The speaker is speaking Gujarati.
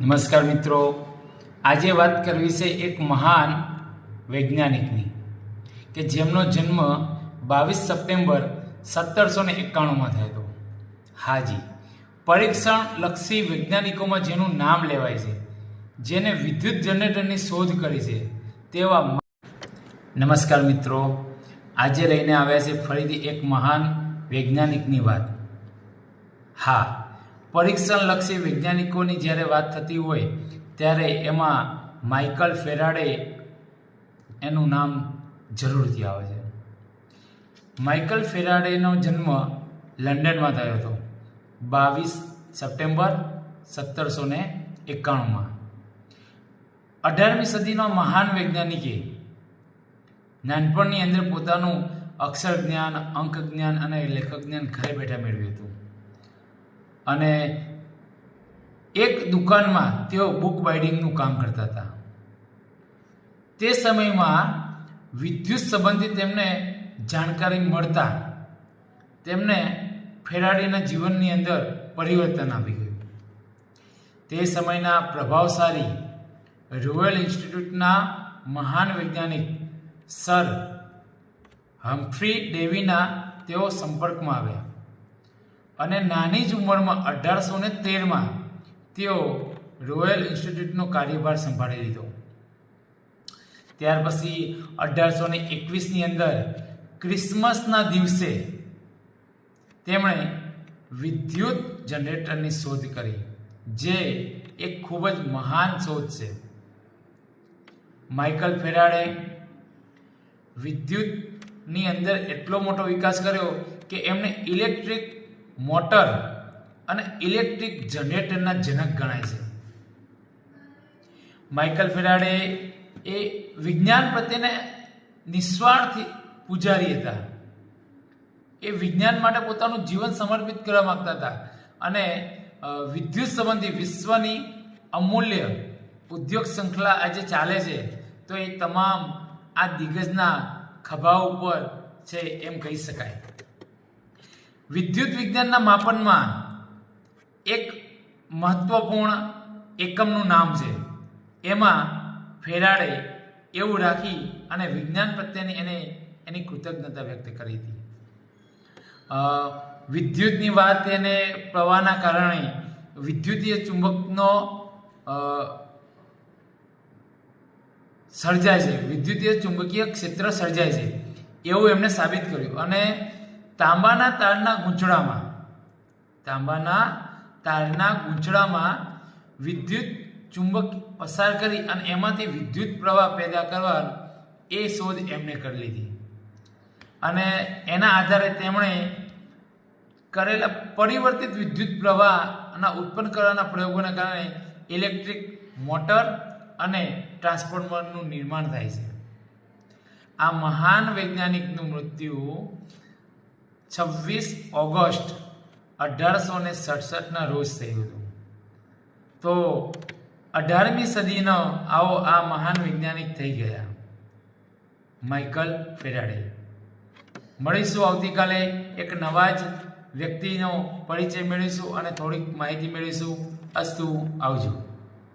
નમસ્કાર મિત્રો. આજે વાત કરવી છે એક મહાન વૈજ્ઞાનિકની કે જેમનો જન્મ બાવીસ સપ્ટેમ્બર સત્તરસો ને એકાણુંમાં થયો હતો. હાજી. પરીક્ષણ લક્ષી વૈજ્ઞાનિકોમાં જેનું નામ લેવાય છે, જેને વિદ્યુત જનરેટરની શોધ કરી છે, તેવા નમસ્કાર મિત્રો. આજે લઈને આવ્યા છે ફરીથી એક મહાન વૈજ્ઞાનિકની વાત. હા પરીક્ષણલક્ષી વૈજ્ઞાનિકોની જ્યારે વાત થતી હોય, ત્યારે એમાં માઇકલ ફેરાડે એનું નામ જરૂરથી આવે છે. માઇકલ ફેરાડેનો જન્મ લંડનમાં થયો હતો. બાવીસ સપ્ટેમ્બર સત્તરસો ને એકાણુંમાં. અઢારમી સદીનો મહાન વૈજ્ઞાનિકે નાનપણની અંદર પોતાનું અક્ષર જ્ઞાન અંક જ્ઞાન અને લેખક જ્ઞાન ઘરે બેઠા મેળવ્યું હતું. અને એક દુકાનમાં તેઓ બુક બાઇડિંગનું કામ કરતા હતા. તે સમયમાં વિદ્યુત સંબંધિત તેમને જાણકારી મળતા તેમને ફેરાડીના જીવનની અંદર પરિવર્તન આવી ગયું. તે સમયના પ્રભાવશાળી રોયલ ઇન્સ્ટિટ્યૂટના મહાન વૈજ્ઞાનિક સર હમ્ફ્રી ડેવીના તેઓ સંપર્કમાં આવ્યા. અને નાની જ ઉંમરમાં અઢારસો ને તેરમાં તેઓ રોયલ ઇન્સ્ટિટ્યૂટનો કાર્યભાર સંભાળી લીધો. ત્યાર પછી અઢારસો ને એકવીસની અંદર ક્રિસમસના દિવસે તેમણે વિદ્યુત જનરેટરની શોધ કરી, જે એક ખૂબ જ મહાન શોધ છે. માઇકલ ફેરાડે વિદ્યુતની અંદર એટલો મોટો વિકાસ કર્યો કે એમણે ઇલેક્ટ્રિક મોટર અને ઇલેક્ટ્રિક જનરેટરના જનક ગણાય છે. માઇકલ ફેરાડે એ વિજ્ઞાન પ્રત્યેને નિસ્વાર્થ પૂજારી હતા. એ વિજ્ઞાન માટે પોતાનું જીવન સમર્પિત કરવા માંગતા હતા અને વિદ્યુત સંબંધી વિશ્વની અમૂલ્ય ઉદ્યોગ શૃંખલા આજે ચાલે છે, તો એ તમામ આ દિગ્ગજના ખભા ઉપર છે એમ કહી શકાય. વિદ્યુત વિજ્ઞાનના માપનમાં એક મહત્વપૂર્ણ એકમનું નામ છે. એમાં ફેરાડે એવું રાખી અને વિજ્ઞાન પ્રત્યેની એને, એની કૃતજ્ઞતા વ્યક્ત કરી હતી. વિદ્યુતની વાત એને પ્રવાહના કારણે વિદ્યુતીય ચુંબકનો સર્જાય છે. વિદ્યુતીય ચુંબકીય ક્ષેત્ર સર્જાય છે. એવું એમણે સાબિત કર્યું. અને તાંબાના તારના ગૂંચળામાં. તાંબાના તારના ગૂંચળામાં વિદ્યુત ચુંબક પસાર કરી અને એમાંથી વિદ્યુત પ્રવાહ પેદા કરવા એ શોધ એમણે કરી લીધી. અને એના આધારે તેમણે કરેલા પરિવર્તિત વિદ્યુત પ્રવાહના ઉત્પન્ન કરવાના પ્રયોગોના કારણે ઇલેક્ટ્રિક મોટર અને ટ્રાન્સફોર્મરનું નિર્માણ થાય છે. આ મહાન વૈજ્ઞાનિકનું મૃત્યુ છવ્વીસ ઓગસ્ટ અઢારસો ને સડસઠના રોજ થયું હતું. તો અઢારમી સદીનો આવો આ મહાન વૈજ્ઞાનિક થઈ ગયા. Michael Faraday. મળીશું આવતીકાલે એક નવા જ વ્યક્તિનો પરિચય મેળવીશું અને થોડીક માહિતી મેળવીશું. અસ્તુ આવજો.